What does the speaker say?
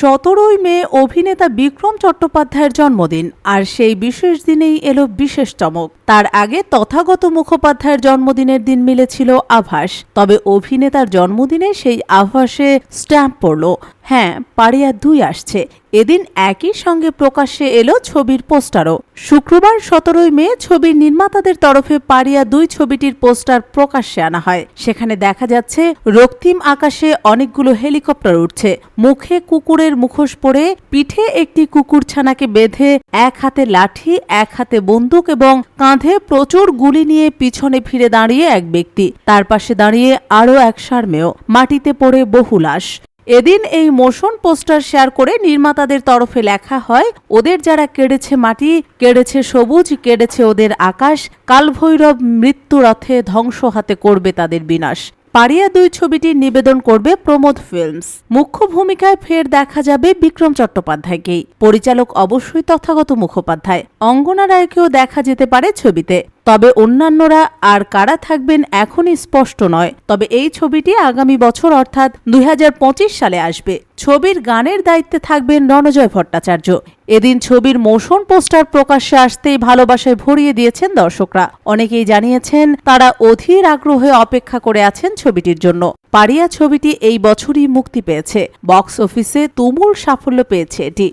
সতেরোই মে অভিনেতা বিক্রম চট্টোপাধ্যায়ের জন্মদিন, আর সেই বিশেষ দিনেই এলো বিশেষ চমক। তার আগে তথাগত মুখোপাধ্যায়ের জন্মদিনের দিন মিলেছিল আভাস, তবে অভিনেতার জন্মদিনে সেই আভাসে স্ট্যাম্প পড়ল। হ্যাঁ পাড়িয়া দুই আসছে। এদিন একই সঙ্গে প্রকাশ্যে এলো ছবির পোস্টারও। শুক্রবার সতেরোই মে ছবির নির্মাতাদের তরফে পাড়িয়া দুই ছবিটির পোস্টার প্রকাশ্যে আনা হয়। সেখানে দেখা যাচ্ছে, রক্তিম আকাশে অনেকগুলো হেলিকপ্টার উঠছে মুখে কুকুরের মুখোশ পরে পিঠে একটি কুকুরছানাকে বেঁধে এক হাতে লাঠি, এক হাতে বন্দুক এবং কাঁধে প্রচুর গুলি নিয়ে পিছনে ফিরে দাঁড়িয়ে এক ব্যক্তি। তার পাশে দাঁড়িয়ে আরও এক সারমেয় মাটিতে পড়ে বহু লাশ। এদিন এই মোশন পোস্টার শেয়ার করে নির্মাতাদের তরফে লেখা হয়, ওদের যারা কেড়েছে মাটি, কেড়েছে সবুজ, কেড়েছে ওদের আকাশ, কালভৈরব মৃত্যুরথে ধ্বংস হাতে করবে তাদের বিনাশ। পারিয়া দুই ছবিটি নিবেদন করবে প্রমোদ ফিল্মস। মুখ্য ভূমিকায় ফের দেখা যাবে বিক্রম চট্টোপাধ্যায়কেই পরিচালক অবশ্যই তথাগত মুখোপাধ্যায়। অঙ্গনা রায়কেও দেখা যেতে পারে ছবিতে। তবে অন্যান্যরা আর কারা থাকবেন এখনই স্পষ্ট নয়। তবে এই ছবিটি আগামী বছর অর্থাৎ দুই হাজার পঁচিশ সালে আসবে। ছবির গানের দায়িত্বে থাকবেন রণজয় ভট্টাচার্য। এদিন ছবির মোশন পোস্টার প্রকাশ্যে আসতেই ভালোবাসায় ভরিয়ে দিয়েছেন দর্শকরা। অনেকেই জানিয়েছেন, তারা অধীর আগ্রহে অপেক্ষা করে আছেন ছবিটির জন্য। পারিয়া ছবিটি এই বছরই মুক্তি পেয়েছে। বক্স অফিসে তুমুল সাফল্য পেয়েছে এটি।